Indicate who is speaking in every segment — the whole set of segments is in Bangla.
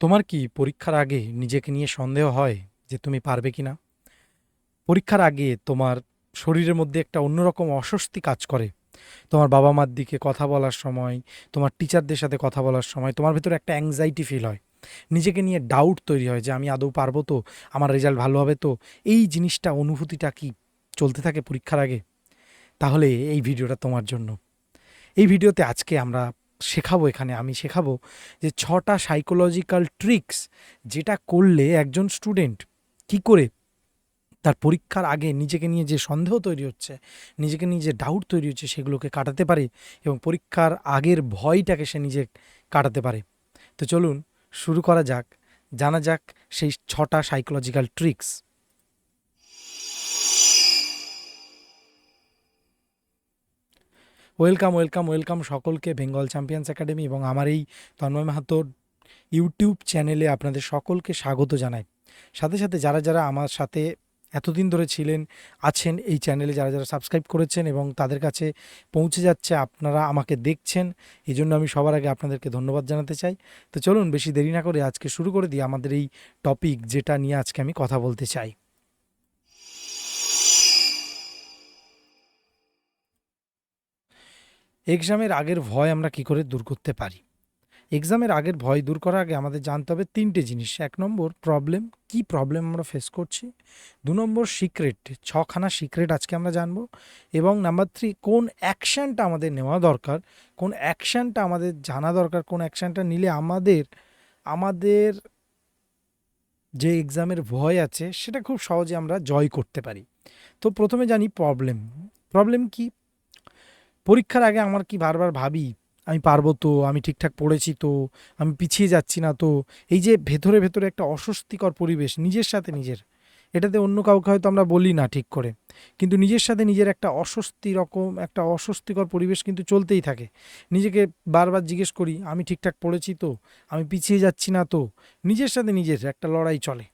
Speaker 1: তোমার কি পরীক্ষার আগে নিজেকে নিয়ে সন্দেহ হয় যে তুমি পারবে কি না? পরীক্ষার আগে তোমার শরীরের মধ্যে একটা অন্যরকম অস্বস্তি কাজ করে। তোমার বাবা মার দিকে কথা বলার সময়, তোমার টিচারদের সাথে কথা বলার সময় তোমার ভেতরে একটা অ্যাংজাইটি ফিল হয়। নিজেকে নিয়ে ডাউট তৈরি হয় যে আমি আদৌ পারব তো? আমার রেজাল্ট ভালো হবে তো? এই জিনিসটা অনুভূতিটা কি চলতে থাকে পরীক্ষার আগে? তাহলে এই ভিডিওটা তোমার জন্য। এই ভিডিওতে আজকে আমরা শেখাবো এখানে, আমি শেখাবো যে ছটা সাইকোলজিক্যাল ট্রিক্স যেটা করলে একজন স্টুডেন্ট কি করে তার পরীক্ষার আগে নিজেকে নিয়ে যে সন্দেহ তৈরি হচ্ছে, নিজেকে নিয়ে যে ডাউট তৈরি হচ্ছে সেগুলোকে কাটাতে পারে এবং পরীক্ষার আগের ভয়টাকে সে নিজে কাটাতে পারে। তো চলুন শুরু করা যাক, জানা যাক সেই ছটা psychological tricks welcome welcome welcome সকলকে বেঙ্গল চ্যাম্পিয়ন্স একাডেমি এবং আমার এই তন্ময় মাহাতোর ইউটিউব চ্যানেলে আপনাদের সকলকে স্বাগত জানাই। সাথে সাথে যারা যারা আমার সাথে এতদিন ধরে ছিলেন, আছেন এই চ্যানেলে যারা যারা সাবস্ক্রাইব করেছেন এবং তাদের কাছে পৌঁছে যাচ্ছে, আপনারা আমাকে দেখছেন এই জন্য আমি সবার আগে আপনাদেরকে ধন্যবাদ জানাতে চাই। তো চলুন, বেশি দেরি না করে আজকে শুরু করে দিই আমাদের এই টপিক যেটা নিয়ে আজকে আমি কথা বলতে চাই। এক্সামের আগের ভয় আমরা কি করে দূর করতে পারি? এক্সামের আগের ভয় দূর করার আগে আমাদের জানতে হবে তিনটে জিনিস। এক নম্বর প্রবলেম কি প্রবলেম আমরা ফেস করছি? দু নম্বর সিক্রেট ছখানা সিক্রেট আজকে আমরা জানব। এবং নাম্বার থ্রি কোন অ্যাকশানটা আমাদের নেওয়া দরকার? কোন অ্যাকশানটা আমাদের জানা দরকার? কোন অ্যাকশানটা নিলে আমাদের আমাদের যে এক্সামের ভয় আছে, সেটা খুব সহজে আমরা জয় করতে পারি। তো প্রথমে জানি প্রবলেম প্রবলেম কি? পরীক্ষার আগে আমার কি বারবার ভাবি, আমি পারব তো, আমি ঠিকঠাক পড়েছি তো, আমি পিছিয়ে যাচ্ছি না তো। এই যে ভেতরে ভেতরে একটা অস্বস্তিকর পরিবেশ, নিজের সাথে নিজের। এটাতে অন্য কাউকে হয়তো আমরা বলি না ঠিক করে। কিন্তু নিজের সাথে নিজের একটা অস্বস্তি রকম, একটা অস্বস্তিকর পরিবেশ কিন্তু চলতেই থাকে। নিজেকে বারবার জিজ্ঞেস করি, আমি ঠিকঠাক পড়েছি তো, আমি পিছিয়ে যাচ্ছি না তো? নিজের সাথে নিজের একটা লড়াই চলে।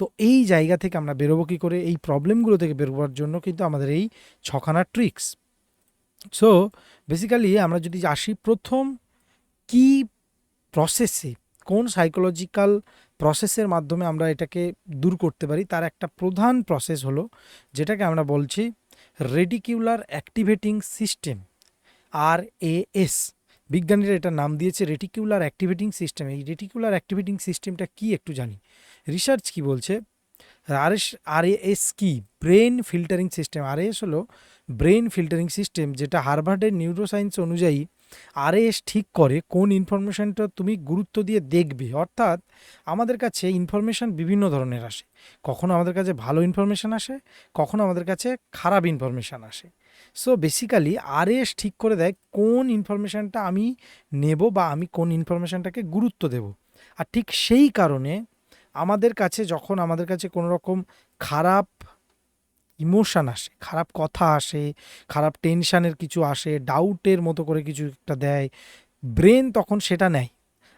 Speaker 1: তো এই জায়গা থেকে আমরা বেরোবো কী করে? এই প্রবলেমগুলো থেকে বেরোবার জন্য কিন্তু আমাদের এই ছখানা ট্রিক্স সো বেসিক্যালি আমরা যদি আসি প্রথম কি প্রসেসে কোন সাইকোলজিক্যাল প্রসেসের মাধ্যমে আমরা এটাকে দূর করতে পারি, তার একটা প্রধান প্রসেস হলো, যেটাকে আমরা বলছি reticular activating system R A S বিজ্ঞানীরা এটা নাম দিয়েছে রেটিকিউলার অ্যাক্টিভেটিং সিস্টেম এই রেটিকুলার অ্যাক্টিভেটিং সিস্টেমটা কি একটু জানি। রিসার্চ কি বলছে? আর এস আর এস কি brain filtering system R S হলো ব্রেন ফিল্টারিং সিস্টেম, যেটা হার্ভার্ডের নিউরোসায়েন্স অনুযায়ী আরএস ঠিক করে কোন ইনফরমেশনটা তুমি গুরুত্ব দিয়ে দেখবে। অর্থাৎ আমাদের কাছে ইনফরমেশান বিভিন্ন ধরনের আসে। কখনো আমাদের কাছে ভালো ইনফরমেশান আসে, কখনো আমাদের কাছে খারাপ ইনফরমেশান আসে। সো বেসিক্যালি আরএস ঠিক করে দেয় কোন ইনফরমেশানটা আমি নেব বা আমি কোন ইনফরমেশানটাকে গুরুত্ব দেব। আর ঠিক সেই কারণে আমাদের কাছে, যখন আমাদের কাছে কোনো রকম খারাপ ইমোশান আসে, খারাপ কথা আসে, খারাপ টেনশানের কিছু আসে ডাউটের মতো করে কিছু একটা দেয় ব্রেন তখন সেটা নেয়।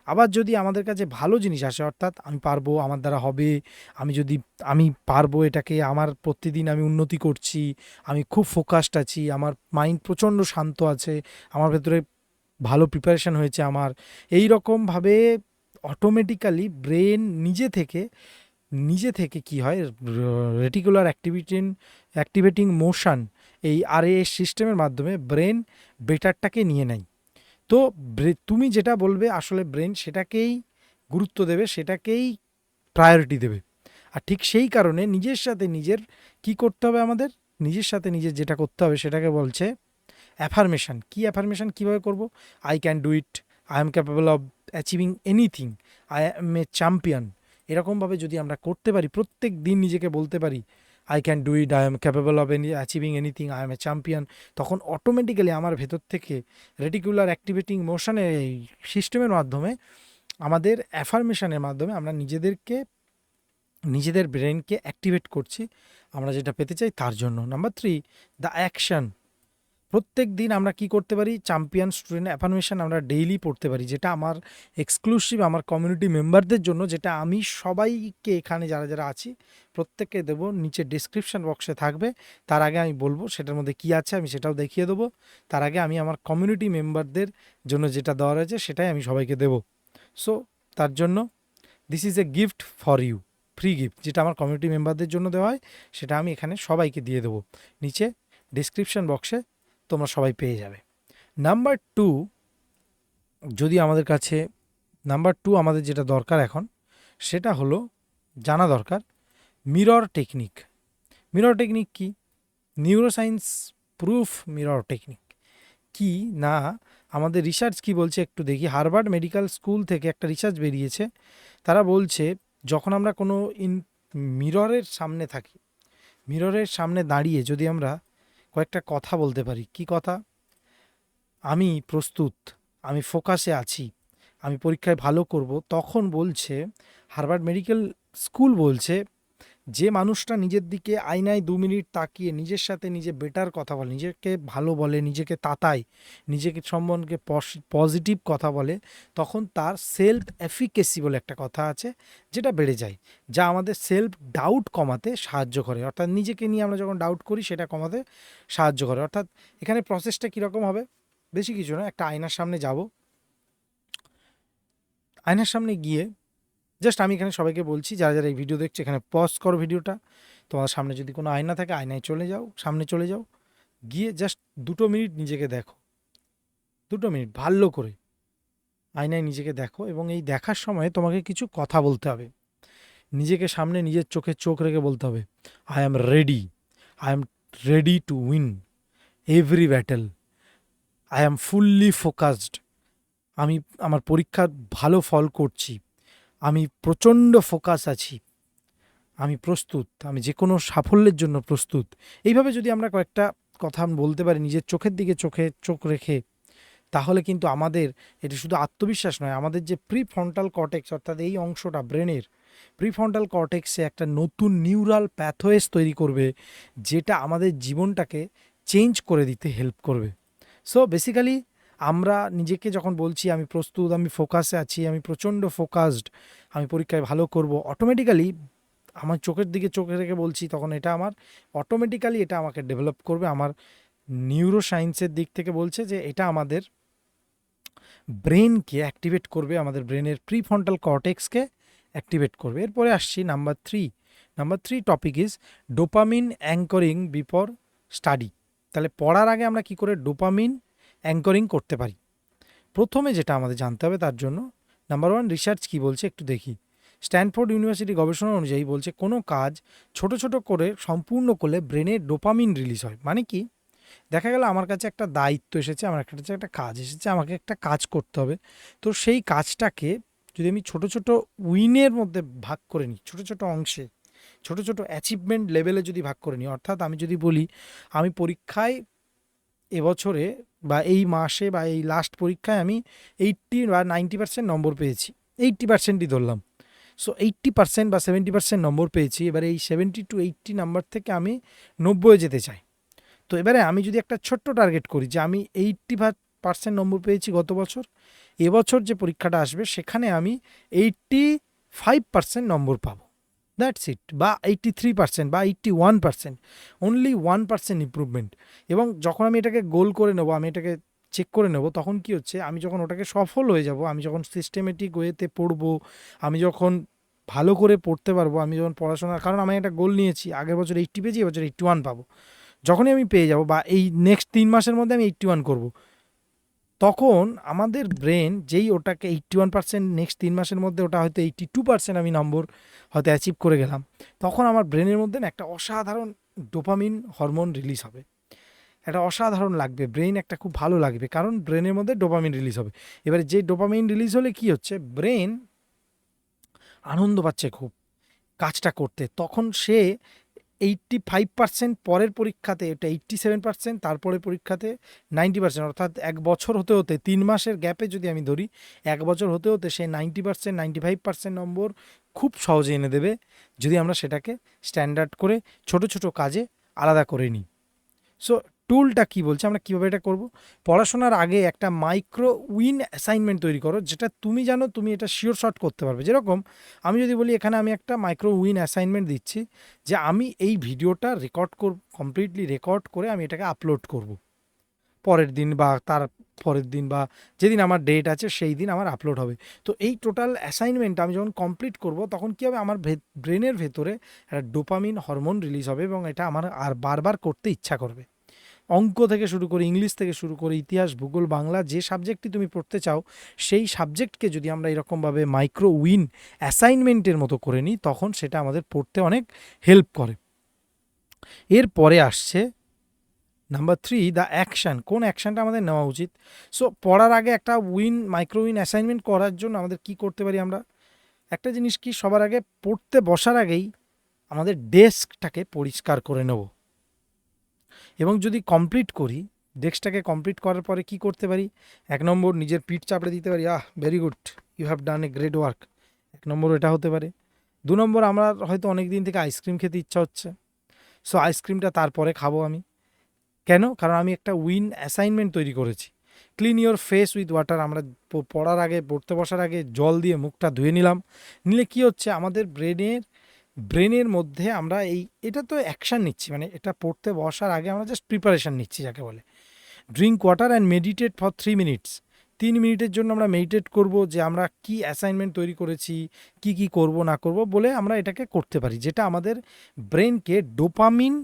Speaker 1: আবার যদি আমাদের কাছে ভালো জিনিস আসে, অর্থাৎ আমি পারব, আমার দ্বারা হবে, আমি যদি, আমি পারব এটাকে, আমার প্রতিদিন আমি উন্নতি করছি, আমি খুব ফোকাসড আছি, আমার মাইন্ড প্রচণ্ড শান্ত আছে, আমার ভেতরে ভালো প্রিপারেশান হয়েছে আমার এই রকমভাবে অটোমেটিক্যালি ব্রেন নিজে থেকে নিজে থেকে কি হয়? রেটিকুলার অ্যাক্টিভিটিন অ্যাক্টিভেটিং মোশন এই আর এ সিস্টেমের মাধ্যমে ব্রেন বেটারটাকে নিয়ে নেয়। তো তুমি যেটা বলবে আসলে ব্রেন সেটাকেই গুরুত্ব দেবে, সেটাকেই প্রায়োরিটি দেবে। আর ঠিক সেই কারণে নিজের সাথে নিজের কি করতে হবে আমাদের? নিজের সাথে নিজের যেটা করতে হবে সেটাকে বলছে অ্যাফার্মেশন কি অ্যাফার্মেশান কীভাবে করব? I can do it I am capable of achieving anything I am a champion এরকমভাবে যদি আমরা করতে পারি, প্রত্যেক দিন নিজেকে বলতে পারি I can do it I am capable of any achieving anything I am a champion তখন অটোমেটিক্যালি আমার ভেতর থেকে রেটিকুলার অ্যাক্টিভেটিং মোশনের এই সিস্টেমের মাধ্যমে, আমাদের অ্যাফার্মেশনের মাধ্যমে আমরা নিজেদেরকে, নিজেদের ব্রেনকে অ্যাক্টিভেট করছি, আমরা যেটা পেতে চাই তার জন্য। নাম্বার থ্রি দ্য অ্যাকশন প্রত্যেক দিন আমরা কি করতে পারি? চ্যাম্পিয়ন স্টুডেন্ট অ্যাফার্মেশন আমরা ডেইলি পড়তে পারি, যেটা আমার এক্সক্লুসিভ আমার কমিউনিটি মেম্বারদের জন্য, যেটা আমি সবাইকে এখানে যারা যারা আছি, প্রত্যেককে দেবো। নিচে ডিসক্রিপশান বক্সে থাকবে। তার আগে আমি বলব, সেটার মধ্যে কি আছে আমি সেটাও দেখিয়ে দেবো। তার আগে আমি আমার কমিউনিটি মেম্বারদের জন্য যেটা দেওয়া রয়েছে, সেটাই আমি সবাইকে দেবো। সো তার জন্য this is a gift for you free gift যেটা আমার কমিউনিটি মেম্বারদের জন্য দেওয়া হয়, সেটা আমি এখানে সবাইকে দিয়ে দেবো। নিচে ডিসক্রিপশন বক্সে তোমরা সবাই পেয়ে যাবে। নাম্বার টু যদি আমাদের কাছে নাম্বার টু আমাদের যেটা দরকার এখন, সেটা হলো জানা দরকার মিরর টেকনিক মিরর টেকনিক কি? নিউরোসায়েন্স প্রুফ মিরর টেকনিক কি? না, আমাদের রিসার্চ কি বলছে একটু দেখি। হারবার্ড মেডিকেল স্কুল থেকে একটা রিসার্চ বেরিয়েছে। তারা বলছে, যখন আমরা কোনো ইন মিররের সামনে থাকি মিররের সামনে দাঁড়িয়ে যদি আমরা কয়েকটা কথা বলতে পারি। কি কথা? আমি প্রস্তুত, আমি ফোকাসে আছি, আমি পরীক্ষায় ভালো করব। তখন বলছে হারবার্ড মেডিকেল স্কুল বলছে যে মানুষটা নিজের দিকে আয়নায় দু মিনিট তাকিয়ে নিজের সাথে নিজে বেটার কথা বলে, নিজেকে ভালো বলে, নিজেকে তাতায়, নিজেকে সম্বন্ধে পজিটিভ কথা বলে, তখন তার সেলফ এফিকেসি বলে একটা কথা আছে যেটা বেড়ে যায়, যা আমাদের সেলফ ডাউট কমাতে সাহায্য করে। অর্থাৎ নিজেকে নিয়ে আমরা যখন ডাউট করি, সেটা কমাতে সাহায্য করে। অর্থাৎ এখানে প্রসেসটা কীরকম হবে? বেশি কিছু না, একটা আয়নার সামনে যাব। আয়নার সামনে গিয়ে জাস্ট আমি এখানে সবাইকে বলছি, যারা যারা এই ভিডিও দেখছে, এখানে পজ করো ভিডিওটা তোমার সামনে যদি কোনো আয়না থাকে, আয়নায় চলে যাও, সামনে চলে যাও। গিয়ে জাস্ট দুটো মিনিট নিজেকে দেখো। দুটো মিনিট ভালো করে। আয়নায় নিজেকে দেখো এবং এই দেখার সময় তোমাকে কিছু কথা বলতে হবে। নিজেকে সামনে নিজের চোখে চোখ রেখে বলতে হবে I am ready I am ready to win every battle I am fully focused আমি, আমার পরীক্ষার ভালো ফল করছি। আমি প্রচণ্ড ফোকাস আছি। আমি প্রস্তুত, আমি যে কোনো সাফল্যের জন্য প্রস্তুত। এইভাবে যদি আমরা কয়েকটা কথা বলতে পারি নিজের চোখের দিকে চোখে, চোখ রেখে, তাহলে কিন্তু আমাদের, এটা শুধু আত্মবিশ্বাস নয়, আমাদের যে প্রি ফ্রন্টাল কর্টেক্স অর্থাৎ এই অংশটা ব্রেনের প্রি ফ্রন্টাল কর্টেক্সে একটা নতুন নিউরাল প্যাথোয়েস তৈরি করবে, যেটা আমাদের জীবনটাকে চেঞ্জ করে দিতে হেল্প করবে। সো বেসিক্যালি আমরা নিজেকে যখন বলছি, আমি প্রস্তুত, আমি ফোকাসে আছি, আমি প্রচণ্ড ফোকাসড আমি পরীক্ষায় ভালো করব অটোমেটিক্যালি আমার চোখের দিকে চোখে রেখে বলছি, তখন এটা আমার অটোমেটিক্যালি এটা আমাকে ডেভেলপ করবে। আমার নিউরো সায়েন্সের দিক থেকে বলছে যে, এটা আমাদের ব্রেনকে অ্যাক্টিভেট করবে, আমাদের ব্রেনের প্রিফ্রন্টাল কর্টেক্সকে অ্যাক্টিভেট করবে। এরপরে আসছি number three number three topic is dopamine anchoring before study তাহলে পড়ার আগে আমরা কি করে ডোপামিন অ্যাঙ্করিং করতে পারি। প্রথমে যেটা আমাদের জানতে হবে তার জন্য নাম্বার ওয়ান রিসার্চ কি বলছে একটু দেখি। স্ট্যানফোর্ড ইউনিভার্সিটি গবেষণা অনুযায়ী বলছে কোনো কাজ ছোট ছোট করে সম্পূর্ণ করলে ব্রেনে ডোপামিন রিলিজ হয়। মানে কি? দেখা গেল আমার কাছে একটা দায়িত্ব এসেছে, আমার একটা কাছে একটা কাজ এসেছে, আমাকে একটা কাজ করতে হবে। তো সেই কাজটাকে যদি আমি ছোট ছোট উইনের মধ্যে ভাগ করে নিই, ছোট ছোট অংশে, ছোট ছোট অ্যাচিভমেন্ট লেভেলে যদি ভাগ করে নিই, অর্থাৎ আমি যদি বলি, আমি পরীক্ষায় এবছরে বা এই মাসে বা এই লাস্ট পরীক্ষায় আমি এইট্টি বা নাইনটি পার্সেন্ট নম্বর পেয়েছি। এইট্টি পার্সেন্টই ধরলাম। সো এইট্টি পার্সেন্ট বা সেভেন্টি পার্সেন্ট নম্বর পেয়েছি। এবারে এই সেভেন্টি টু এইট্টি নাম্বার থেকে আমি নব্বই যেতে চাই। তো এবারে আমি যদি একটা ছোট্ট টার্গেট করি যে আমি এইট্টি পার্সেন্ট নম্বর পেয়েছি গত বছর, এবছর যে পরীক্ষাটা আসবে সেখানে আমি এইট্টি ফাইভ পার্সেন্ট নম্বর পাবো। দ্যাটস ইট বা এইট্টি থ্রি পার্সেন্ট বা eighty one percent only one percent improvement এবং যখন আমি এটাকে গোল করে নেব, আমি এটাকে চেক করে নেব, তখন কি হচ্ছে? আমি যখন ওটাকে সফল হয়ে যাব, আমি যখন সিস্টেমেটিক ওয়েতে পড়ব, আমি যখন ভালো করে পড়তে পারব, আমি যখন পড়াশোনা, কারণ আমি একটা গোল নিয়েছি, আগের বছর এইট্টি পেয়েছি এবছর এইট্টি ওয়ান পাবো। যখনই আমি পেয়ে যাব বা এই নেক্সট তিন মাসের মধ্যে আমি এইট্টি ওয়ান করব। তখন আমাদের ব্রেন যেই ওটাকে এইট্টি ওয়ান পার্সেন্ট নেক্সট তিন মাসের মধ্যে ওটা হয়তো এইট্টি টু পার্সেন্ট আমি নম্বর হয়তো অ্যাচিভ করে গেলাম, তখন আমার ব্রেনের মধ্যে না একটা অসাধারণ ডোপামিন হরমোন রিলিজ হবে। একটা অসাধারণ লাগবে ব্রেন একটা খুব ভালো লাগবে, কারণ ব্রেনের মধ্যে ডোপামিন রিলিজ হবে। এবারে যে ডোপামিন রিলিজ হলে কি হচ্ছে? ব্রেন আনন্দ পাচ্ছে খুব, কাজটা করতে। তখন সে এইট্টি ফাইভ পার্সেন্ট পরের পরীক্ষাতে, এটা এইট্টি সেভেন পার্সেন্ট তারপরের পরীক্ষাতে নাইনটি পার্সেন্ট অর্থাৎ এক বছর হতে হতে, তিন মাসের গ্যাপে যদি আমি ধরি, এক বছর হতে হতে সে ninety percent ninety five percent number খুব সহজে এনে দেবে যদি আমরা সেটাকে স্ট্যান্ডার্ড করে ছোট ছোট কাজে আলাদা করে নিই। সো টুলটা কি বলছে, আমরা কীভাবে এটা করব? পড়াশোনার আগে একটা মাইক্রো উইন অ্যাসাইনমেন্ট তৈরি করো, যেটা তুমি জানো তুমি এটা শিওর শট করতে পারবে। যেরকম আমি যদি বলি এখানে আমি একটা মাইক্রো উইন অ্যাসাইনমেন্ট দিচ্ছি, যে আমি এই ভিডিওটা রেকর্ড করব কমপ্লিটলি রেকর্ড করে আমি এটাকে আপলোড করব। পরের দিন বা তার পরের দিন বা যেদিন আমার ডেট আছে সেই দিন আমার আপলোড হবে। তো এই টোটাল অ্যাসাইনমেন্ট আমি যখন কমপ্লিট করব, তখন কী হবে? আমার ব্রেনের ভেতরে একটা ডোপামিন হরমোন রিলিজ হবে এবং এটা আমার আর বারবার করতে ইচ্ছা করবে। অঙ্ক থেকে শুরু করে ইংলিশ থেকে শুরু করে ইতিহাস, ভূগোল, বাংলা যে সাবজেক্টটি তুমি পড়তে চাও, সেই সাবজেক্টকে যদি আমরা এরকমভাবে মাইক্রো উইন অ্যাসাইনমেন্টের মতো করে নিই, তখন সেটা আমাদের পড়তে অনেক হেল্প করে। এরপরে আসছে নাম্বার থ্রি দ্য অ্যাকশান কোন অ্যাকশানটা আমাদের নেওয়া উচিত? সো পড়ার আগে একটা উইন মাইক্রো উইন অ্যাসাইনমেন্ট করার জন্য আমাদের কি করতে পারি আমরা? একটা জিনিস কি, সবার আগে পড়তে বসার আগেই আমাদের ডেস্কটাকে পরিষ্কার করে নেব। এবং যদি কমপ্লিট করি ডেস্কটাকে কমপ্লিট করার পরে কি করতে পারি? এক নম্বর নিজের পিঠ চাপড়ে দিতে পারি, আহ very good you have done a great work এক নম্বর এটা হতে পারে। দু নম্বর, আমরা হয়তো অনেক দিন থেকে আইসক্রিম খেতে ইচ্ছা হচ্ছে। সো আইসক্রিমটা তারপরে খাব আমি। কেন? কারণ আমি একটা উইন অ্যাসাইনমেন্ট তৈরি করেছি। Clean your face with water আমরা পড়ার আগে, পড়তে বসার আগে জল দিয়ে মুখটা ধুয়ে নিলাম। নিলে কি হচ্ছে? আমাদের ব্রেনের ব্রেনের মধ্যে আমরা এই, এটা তো অ্যাকশান নিচ্ছি মানে এটা পড়তে বসার আগে আমরা জাস্ট প্রিপারেশান নিচ্ছি যাকে বলে। Drink water and meditate for three minutes তিন মিনিটের জন্য আমরা মেডিটেট করব যে আমরা কি অ্যাসাইনমেন্ট তৈরি করেছি, কি কি করব, না করব বলে আমরা এটাকে করতে পারি, যেটা আমাদের ব্রেনকে ডোপামিন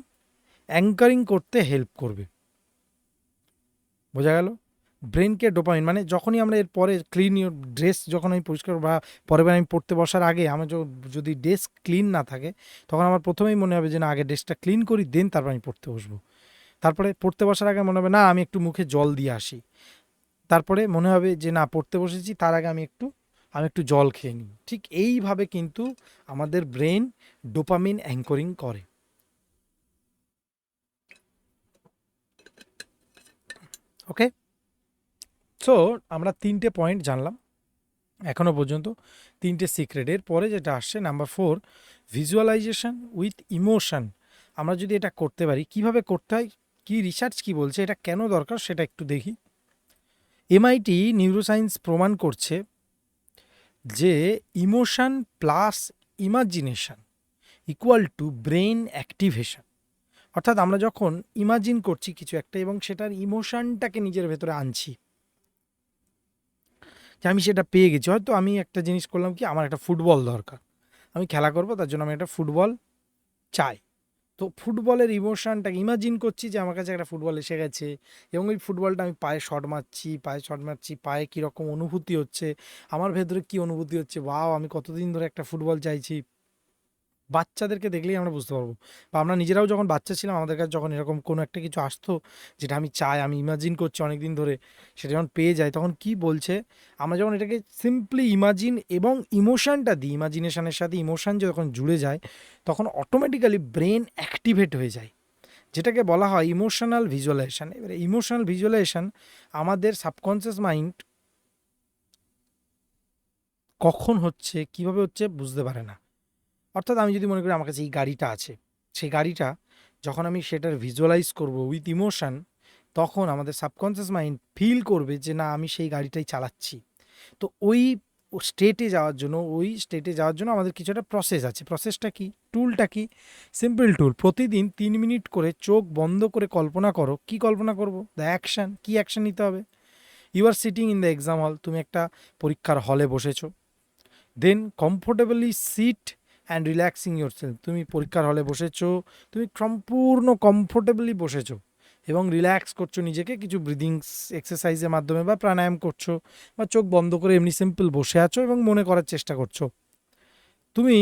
Speaker 1: অ্যাঙ্কারিং করতে হেল্প করবে। বোঝা গেল? ব্রেনকে ডোপামিন মানে যখনই আমরা এর পরে ক্লিন ড্রেস যখন আমি পরিষ্কার বা পরের আমি পড়তে বসার আগে আমার যদি ডেস্ক ক্লিন না থাকে, তখন আমার প্রথমেই মনে হবে যে না, আগে ডেস্কটা ক্লিন করি দেন তারপর আমি পড়তে বসবো। তারপরে পড়তে বসার আগে মনে হবে, না, আমি একটু মুখে জল দিয়ে আসি। তারপরে মনে হবে যে, না, পড়তে বসেছি, তার আগে আমি একটু আমি একটু জল খেয়ে নিই। ঠিক এইভাবে কিন্তু আমাদের ব্রেন ডোপামিন অ্যাঙ্করিং করে। ওকে সো আমরা তিনটে পয়েন্ট জানলাম এখনও পর্যন্ত। তিনটে সিক্রেট এর পরে যেটা আসছে number four visualization with emotion আমরা যদি এটা করতে পারি, কীভাবে করতে হয়, কী রিসার্চ কি বলছে, এটা কেন দরকার সেটা একটু দেখি। এমআইটি নিউরোসায়েন্স প্রমাণ করছে যে emotion plus imagination equal to brain activation অর্থাৎ আমরা যখন ইমাজিন করছি কিছু একটা এবং সেটার ইমোশনটাকে নিজের ভেতরে আনছি যে আমি সেটা পেয়ে গেছি। হয়তো আমি একটা জিনিস করলাম কি, আমার একটা ফুটবল দরকার। আমি খেলা করব, তার জন্য আমি একটা ফুটবল চাই। তো ফুটবলের ইমোশনটাকে ইমাজিন করছি যে আমার কাছে একটা ফুটবল এসে গেছে এবং ওই ফুটবলটা আমি পায়ে শট মারছি, পায়ে শট মারছি, পায়ে কীরকম অনুভূতি হচ্ছে, আমার ভেতরে কী অনুভূতি হচ্ছে বাও আমি কতদিন ধরে একটা ফুটবল চাইছি। বাচ্চাদেরকে দেখলেই আমরা বুঝতে পারব। বা আমরা নিজেরাও যখন বাচ্চা ছিলাম, আমাদের কাছে যখন এরকম কোনো একটা কিছু আসতো, যেটা আমি চাই, আমি ইমাজিন করছি অনেক দিন ধরে, সেটা যখন পেয়ে যাই, তখন কি বলছে? আমরা যখন এটাকে সিম্পলি ইমাজিন এবং ইমোশানটা দিই ইমাজিনেশানের সাথে ইমোশন যখন জুড়ে যায়, তখন অটোমেটিক্যালি ব্রেন অ্যাক্টিভেট হয়ে যায়। যেটাকে বলা হয় ইমোশনাল ভিজুয়ালাইজেশন এবারে ইমোশনাল ভিজুয়ালাইজেশন আমাদের সাবকনসিয়াস মাইন্ড কখন হচ্ছে, কীভাবে হচ্ছে, বুঝতে পারে না। অর্থাৎ আমি যদি মনে করি আমার কাছে এই গাড়িটা আছে, সেই গাড়িটা যখন আমি সেটার ভিজুয়ালাইজ করব উইথ ইমোশন তখন আমাদের সাবকনসিয়াস মাইন্ড ফিল করবে যে না, আমি সেই গাড়িটাই চালাচ্ছি। তো ওই স্টেটে যাওয়ার জন্য, ওই স্টেটে যাওয়ার জন্য আমাদের কিছু একটা প্রসেস আছে। প্রসেসটা কি? টুলটা কি? সিম্পল টুল প্রতিদিন তিন মিনিট করে চোখ বন্ধ করে কল্পনা করো। কি কল্পনা করব? দ্য অ্যাকশান কি অ্যাকশান নিতে হবে? You are sitting in the exam hall তুমি একটা পরীক্ষার হলে বসেছো। Then comfortably sit and relaxing your self তুমি পরীক্ষার হলে বসেছো, তুমি সম্পূর্ণ কমফোর্টেবলি বসেছো এবং রিল্যাক্স করছ, নিজেকে কিছু ব্রিদিংস এক্সারসাইজের মাধ্যমে বা প্রাণায়াম করছ বা চোখ বন্ধ করে এমনি সিম্পল বসে আছো এবং মনে করার চেষ্টা করছ। তুমি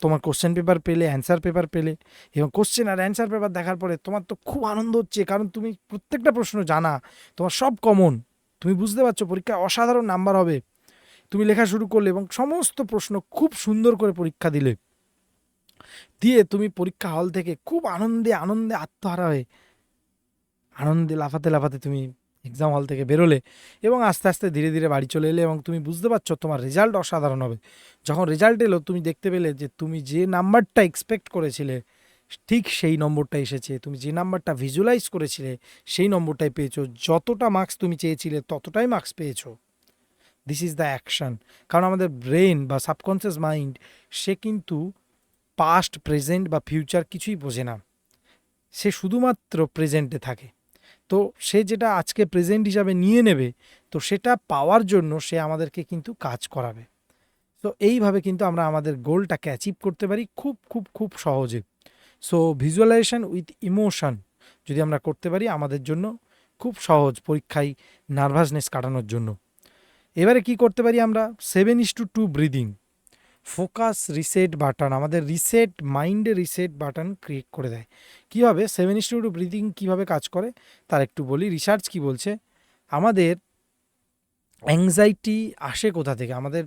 Speaker 1: তোমার কোশ্চেন পেপার পেলে অ্যান্সার পেপার পেলে এবং কোশ্চেন আর অ্যান্সার পেপার দেখার পরে তোমার তো খুব আনন্দ হচ্ছে, কারণ তুমি প্রত্যেকটা প্রশ্ন জানা, তোমার সব কমন তুমি বুঝতে পারছ পরীক্ষায় অসাধারণ নাম্বার হবে। তুমি লেখা শুরু করলে এবং সমস্ত প্রশ্ন খুব সুন্দর করে পরীক্ষা দিলে। দিয়ে তুমি পরীক্ষা হল থেকে খুব আনন্দে আনন্দে আত্মহারা হয়ে আনন্দে লাফাতে লাফাতে তুমি এক্সাম হল থেকে বেরোলে এবং আস্তে আস্তে ধীরে ধীরে বাড়ি চলে এলে এবং তুমি বুঝতে পারছ তোমার রেজাল্ট অসাধারণ হবে। যখন রেজাল্ট এলো, তুমি দেখতে পেলে যে তুমি যে নাম্বারটা এক্সপেক্ট করেছিলে, ঠিক সেই নম্বরটা এসেছে। তুমি যে নাম্বারটা ভিজুয়ালাইজ করেছিলে, সেই নম্বরটাই পেয়েছ। যতটা মার্কস তুমি চেয়েছিলে, ততটাই মার্কস পেয়েছ। দিস ইজ দ্য অ্যাকশন কারণ আমাদের ব্রেন বা সাবকনসিয়াস মাইন্ড সে কিন্তু পাস্ট প্রেজেন্ট বা ফিউচার কিছুই বোঝে না। সে শুধুমাত্র প্রেজেন্টে থাকে। তো সে যেটা আজকে প্রেজেন্ট হিসাবে নিয়ে নেবে, তো সেটা পাওয়ার জন্য সে আমাদেরকে কিন্তু কাজ করাবে। তো এইভাবে কিন্তু আমরা আমাদের গোলটাকে অ্যাচিভ করতে পারি খুব খুব খুব সহজে। সো ভিজুয়ালাইজেশন উইথ ইমোশন যদি আমরা করতে পারি আমাদের জন্য খুব সহজ পরীক্ষায় নার্ভাসনেস কাটানোর জন্য। এবারে কি করতে পারি আমরা? Seven is two two breathing focus reset button আমাদের রিসেট মাইন্ডে রিসেট বাটন ক্রিয়েট করে দেয়। কীভাবে seven is two two breathing কীভাবে কাজ করে? তার একটু বলি। রিসার্চ কি বলছে? আমাদের অ্যাংজাইটি আসে কোথা থেকে? আমাদের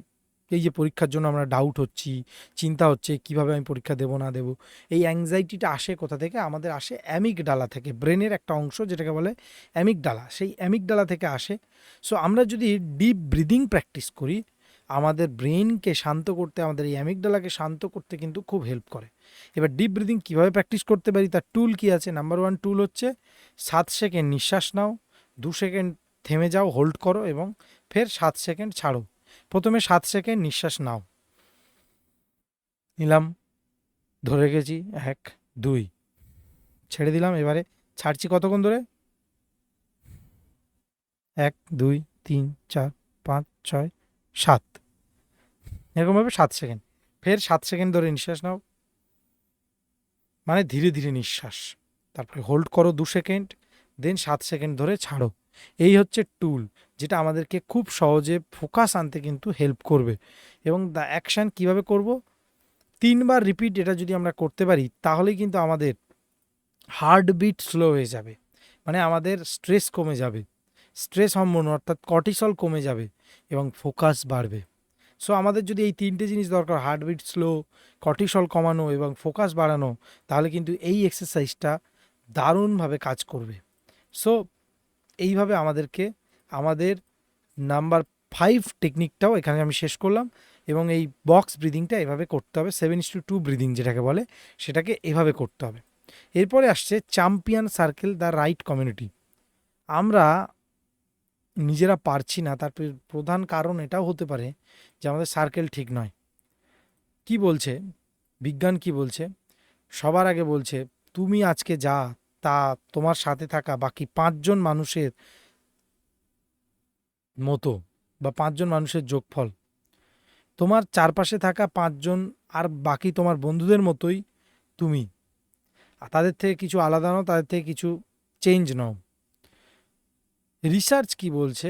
Speaker 1: এই যে পরীক্ষার জন্য আমরা ডাউট হচ্ছি, চিন্তা হচ্ছে কীভাবে আমি পরীক্ষা দেবো, না দেবো, এই অ্যাংজাইটিটা আসে কোথা থেকে? আমাদের আসে অ্যামিক ডালা থেকে ব্রেনের একটা অংশ যেটাকে বলে অ্যামিক ডালা সেই অ্যামিক ডালা থেকে আসে। সো আমরা যদি ডিপ ব্রিদিং প্র্যাকটিস করি, আমাদের ব্রেনকে শান্ত করতে, আমাদের এই অ্যামিকডালাকে শান্ত করতে কিন্তু খুব হেল্প করে। এবার ডিপ ব্রিদিং কীভাবে প্র্যাকটিস করতে পারি, তার টুল কি আছে? নাম্বার ওয়ান টুল হচ্ছে সাত সেকেন্ড নিঃশ্বাস নাও, দু সেকেন্ড থেমে যাও হোল্ড করো এবং ফের সাত সেকেন্ড ছাড়ো। প্রথমে সাত সেকেন্ড নিঃশ্বাস নাও। নিলাম, ধরে গেছি এক, দুই। ছেড়ে দিলাম, এবারে ছাড়ছি কতক্ষণ ধরে? এক, দুই, তিন, চার, পাঁচ, ছয়, সাত। এরকমভাবে সাত সেকেন্ড। ফের সাত সেকেন্ড ধরে নিঃশ্বাস নাও। মানে ধীরে ধীরে নিঃশ্বাস। তারপরে হোল্ড করো দু সেকেন্ড দেন সাত সেকেন্ড ধরে ছাড়ো। এই হচ্ছে টুল যেটা আমাদেরকে খুব সহজে ফোকাস আনতে কিন্তু হেল্প করবে। এবং দ্য অ্যাকশান কীভাবে করব? তিনবার রিপিট এটা যদি আমরা করতে পারি তাহলেই কিন্তু আমাদের হার্টবিট স্লো হয়ে যাবে। মানে আমাদের স্ট্রেস কমে যাবে। স্ট্রেস হরমোন অর্থাৎ কর্টিসল কমে যাবে এবং ফোকাস বাড়বে। সো আমাদের যদি এই তিনটে জিনিস দরকার হার্টবিট স্লো কর্টিসল কমানো এবং ফোকাস বাড়ানো, তাহলে কিন্তু এই এক্সারসাইজটা দারুণভাবে কাজ করবে। সো এইভাবে আমাদেরকে, আমাদের নাম্বার ফাইভ টেকনিকটাও এখানে আমি শেষ করলাম এবং এই বক্স ব্রিদিংটা এভাবে করতে হবে seven is two two breathing যেটাকে বলে, সেটাকে এভাবে করতে হবে। এরপরে আসছে champion circle the right community আমরা নিজেরা পারছি না, তার প্রধান কারণ এটাও হতে পারে যে আমাদের সার্কেল ঠিক নয়। কি বলছে? বিজ্ঞান কি বলছে? সবার আগে বলছে, তুমি আজকে যা তা তোমার সাথে থাকা বাকি পাঁচজন মানুষের মতো বা পাঁচজন মানুষের যোগফল। তোমার চারপাশে থাকা পাঁচজন আর বাকি তোমার বন্ধুদের মতোই তুমি। আর তাদের থেকে কিছু আলাদা নাও, তাদের থেকে কিছু চেঞ্জ নাও। রিসার্চ কি বলছে?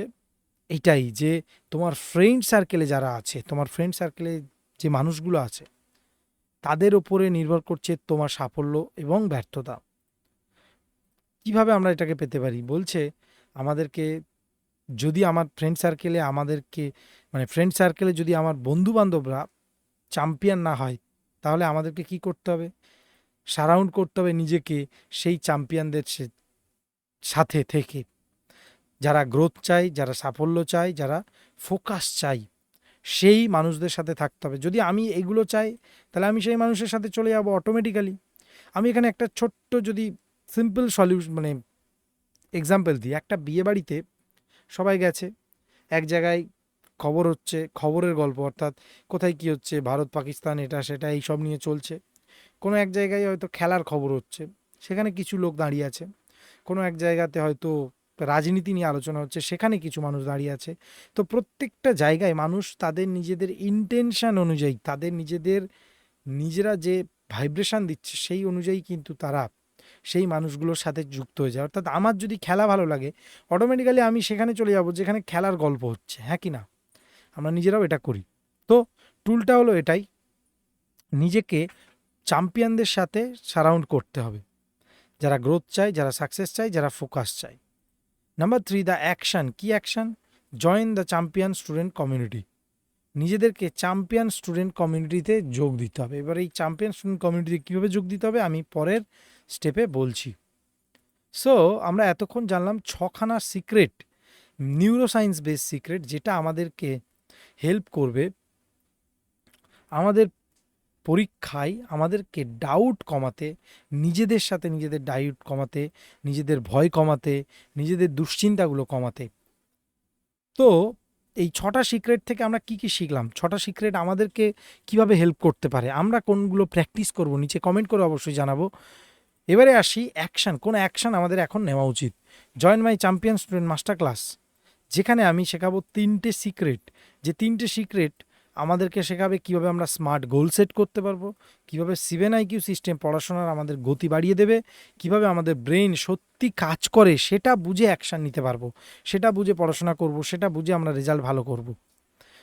Speaker 1: এটাই যে তোমার ফ্রেন্ড সার্কেলে যারা আছে, তোমার ফ্রেন্ড সার্কেলে যে মানুষগুলো আছে, তাদের ওপরে নির্ভর করছে তোমার সাফল্য এবং ব্যর্থতা। কীভাবে আমরা এটাকে পেতে পারি? বলছে, আমাদেরকে যদি আমার ফ্রেন্ড সার্কেলে আমাদেরকে মানে ফ্রেন্ড সার্কেলে যদি আমার বন্ধু বান্ধবরা চ্যাম্পিয়ন না হয়, তাহলে আমাদেরকে কি করতে হবে? সারাউন্ড করতে হবে নিজেকে সেই চ্যাম্পিয়নদের সাথে থেকে। যারা গ্রোথ চাই যারা সাফল্য চাই যারা ফোকাস চাই সেই মানুষদের সাথে থাকতে হবে। যদি আমি এগুলো চাই, তাহলে আমি সেই মানুষের সাথে চলে যাব অটোমেটিক্যালি আমি এখানে একটা ছোট্ট যদি সিম্পল সলিউশন মানে এক্সাম্পল দিই। একটা বিয়ে বাড়িতে সবাই গেছে, এক জায়গায় খবর হচ্ছে, খবরের গল্প, অর্থাৎ কোথায় কি হচ্ছে, ভারত, পাকিস্তান, এটা, সেটা এই সব নিয়ে চলছে। কোনো এক জায়গায় হয়তো খেলার খবর হচ্ছে, সেখানে কিছু লোক দাঁড়িয়ে আছে। কোনো এক জায়গাতে হয়তো রাজনীতি নিয়ে আলোচনা হচ্ছে, সেখানে কিছু মানুষ দাঁড়িয়ে আছে। তো প্রত্যেকটা জায়গায় মানুষ তাদের নিজেদের ইন্টেনশন অনুযায়ী, তাদের নিজেদের, নিজেরা যে ভাইব্রেশন দিচ্ছে, সেই অনুযায়ী কিন্তু তারা সেই মানুষগুলোর সাথে যুক্ত হয়ে যায়। অর্থাৎ আমার যদি খেলা ভালো লাগে অটোমেটিক্যালি আমি সেখানে চলে যাব যেখানে খেলার গল্প হচ্ছে হ্যাঁ কি না? আমরা নিজেরাও এটা করি। তো টুলটা হলো এটাই, নিজেকে চ্যাম্পিয়নদের সাথে সারাউন্ড করতে হবে। যারা গ্রোথ চায়, যারা সাকসেস চায়, যারা ফোকাস চায়। নাম্বার থ্রি দ্য অ্যাকশন কি action join the champion student community নিজেদেরকে চ্যাম্পিয়ন স্টুডেন্ট কমিউনিটিতে যোগ দিতে হবে। এবার এই চ্যাম্পিয়ন স্টুডেন্ট কমিউনিটিতে কীভাবে যোগ দিতে হবে? আমি পরের স্টেপে বলছি। সো আমরা এতক্ষণ জানলাম ছখানা সিক্রেট নিউরোসায়েন্স বেস সিক্রেট যেটা আমাদেরকে হেল্প করবে। আমাদের পরীক্ষায় আমাদেরকে ডাউট কমাতে, নিজেদের সাথে নিজেদের ডাউট কমাতে, নিজেদের ভয় কমাতে, নিজেদের দুশ্চিন্তাগুলো কমাতে। তো, এই ছটা সিক্রেট থেকে আমরা কি কি শিখলাম? ছটা সিক্রেট আমাদেরকে কীভাবে হেল্প করতে পারে? আমরা কোনগুলো প্র্যাকটিস করব? নিচে কমেন্ট করে অবশ্যই জানাব। এবারে আসি অ্যাকশান কোন অ্যাকশান আমাদের এখন নেওয়া উচিত? Join my champion student master class যেখানে আমি শেখাবো তিনটে সিক্রেট যে তিনটে সিক্রেট আমাদেরকে শেখাবে কীভাবে আমরা স্মার্ট গোল সেট করতে পারব, কীভাবে সিভেন আইকিউ সিস্টেম পড়াশোনার আমাদের গতি বাড়িয়ে দেবে, কীভাবে আমাদের ব্রেন সত্যি কাজ করে, সেটা বুঝে অ্যাকশান নিতে পারব, সেটা বুঝে পড়াশোনা করব, সেটা বুঝে আমরা রেজাল্ট ভালো করব।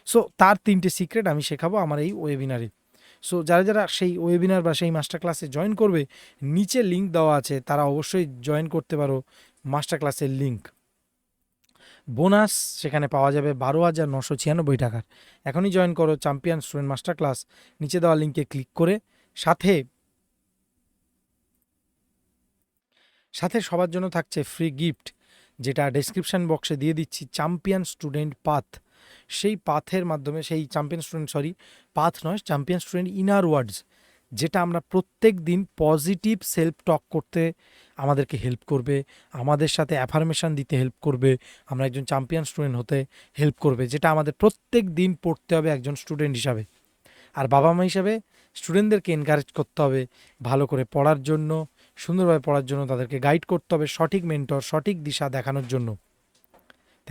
Speaker 1: সো তার তিনটে সিক্রেট আমি শেখাবো আমার এই ওয়েবিনারে সো যারা যারা সেই ওয়েবিনার বা সেই মাস্টার ক্লাসে জয়েন করবে, নিচে লিঙ্ক দেওয়া আছে, তারা অবশ্যই জয়েন করতে পারো মাস্টার ক্লাসের লিঙ্ক বোনাস সেখানে পাওয়া যাবে বারো হাজার নশো ছিয়ানব্বই টাকার। এখনই জয়েন করো চ্যাম্পিয়ন স্টুডেন্ট মাস্টার ক্লাস নিচে দেওয়া লিঙ্কে ক্লিক করে, সাথে সাথে সবার জন্য থাকছে ফ্রি গিফট যেটা ডেসক্রিপশন বক্সে দিয়ে দিচ্ছি চ্যাম্পিয়ন স্টুডেন্ট পাথ সেই পাথের মাধ্যমে, সেই চ্যাম্পিয়ন স্টুডেন্ট সরি পাথ নয় চ্যাম্পিয়ন স্টুডেন্ট ইনার ওয়ার্ডস যেটা আমরা প্রত্যেক দিন পজিটিভ সেলফ টক করতে আমাদেরকে হেল্প করবে, আমাদের সাথে অ্যাফার্মেশন দিতে হেল্প করবে, আমরা একজন চ্যাম্পিয়ন স্টুডেন্ট হতে হেল্প করবে, যেটা আমাদের প্রত্যেক দিন পড়তে হবে একজন স্টুডেন্ট হিসাবে। আর বাবা মা হিসাবে স্টুডেন্টদেরকে এনকারেজ করতে হবে, ভালো করে পড়ার জন্য, সুন্দরভাবে পড়ার জন্য তাদেরকে গাইড করতে হবে, সঠিক মেন্টর সঠিক দিশা দেখানোর জন্য।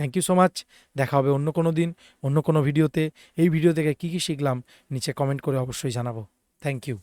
Speaker 1: থ্যাংক ইউ সো মাচ দেখা হবে অন্য কোনো দিন, অন্য কোনো ভিডিওতে। এই ভিডিও থেকে কী কী শিখলাম, নিচে কমেন্ট করে অবশ্যই জানাব। Thank you